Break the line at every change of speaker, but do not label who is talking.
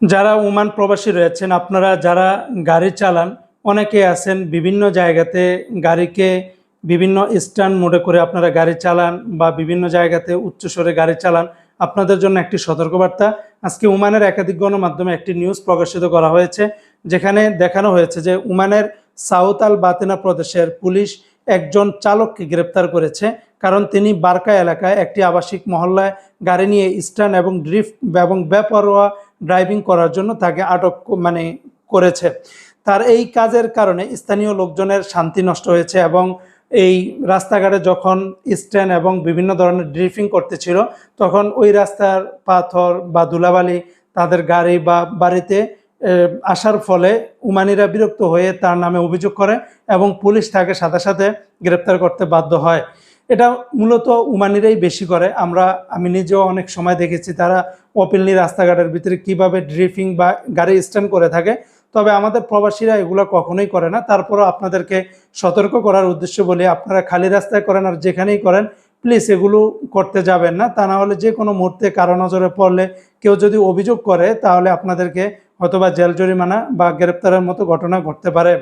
যারা ওমান প্রবাসী রয়েছেন, আপনারা যারা গাড়ি চালান, অনেকে আছেন বিভিন্ন জায়গাতে গাড়িকে বিভিন্ন স্ট্যান্ড মোডে করে আপনারা গাড়ি চালান বা বিভিন্ন জায়গাতে উচ্চস্বরে গাড়ি চালান। আপনাদের জন্য একটি সতর্কবার্তা। আজকে উমানের একাধিক গণমাধ্যমে একটি নিউজ প্রকাশিত করা হয়েছে, যেখানে দেখানো হয়েছে যে উমানের সাউথ আল বাতেনা প্রদেশের পুলিশ একজন চালককে গ্রেপ্তার করেছে, কারণ তিনি বারকা এলাকায় একটি আবাসিক মহল্লায় গাড়ি নিয়ে স্ট্যান্ড এবং ড্রিফট এবং বেপরোয়া ড্রাইভিং করার জন্য তাকে আটক মানে করেছে। তার এই কাজের কারণে স্থানীয় লোকজনের শান্তি নষ্ট হয়েছে এবং এই রাস্তাঘাটে যখন স্ট্যান্ড এবং বিভিন্ন ধরনের ড্রিফিং করতেছিল, তখন ওই রাস্তার পাথর বা ধুলাবালি তাদের গাড়ি বা বাড়িতে আসার ফলে উমানিরা বিরক্ত হয়ে তার নামে অভিযোগ করে এবং পুলিশ তাকে সাথে সাথে গ্রেপ্তার করতে বাধ্য হয়। এটা মূলত উমানিরাই বেশি করে। আমরা, আমি নিজেও অনেক সময় দেখেছি তারা ওপেনলি রাস্তাঘাটের ভিতরে কীভাবে ড্রিফিং বা গাড়ি স্ট্যান্ড করে থাকে। তবে আমাদের প্রবাসীরা এগুলো কখনোই করে না। তারপরও আপনাদেরকে সতর্ক করার উদ্দেশ্য বলি, আপনারা খালি রাস্তায় করেন আর যেখানেই করেন, প্লিজ এগুলো করতে যাবেন না। তা না হলে যে কোনো মুহূর্তে কারও নজরে পড়লে কেউ যদি অভিযোগ করে, তাহলে আপনাদেরকে হয়তোবা জেল জরিমানা বা গ্রেপ্তারের মতো ঘটনা ঘটতে পারে।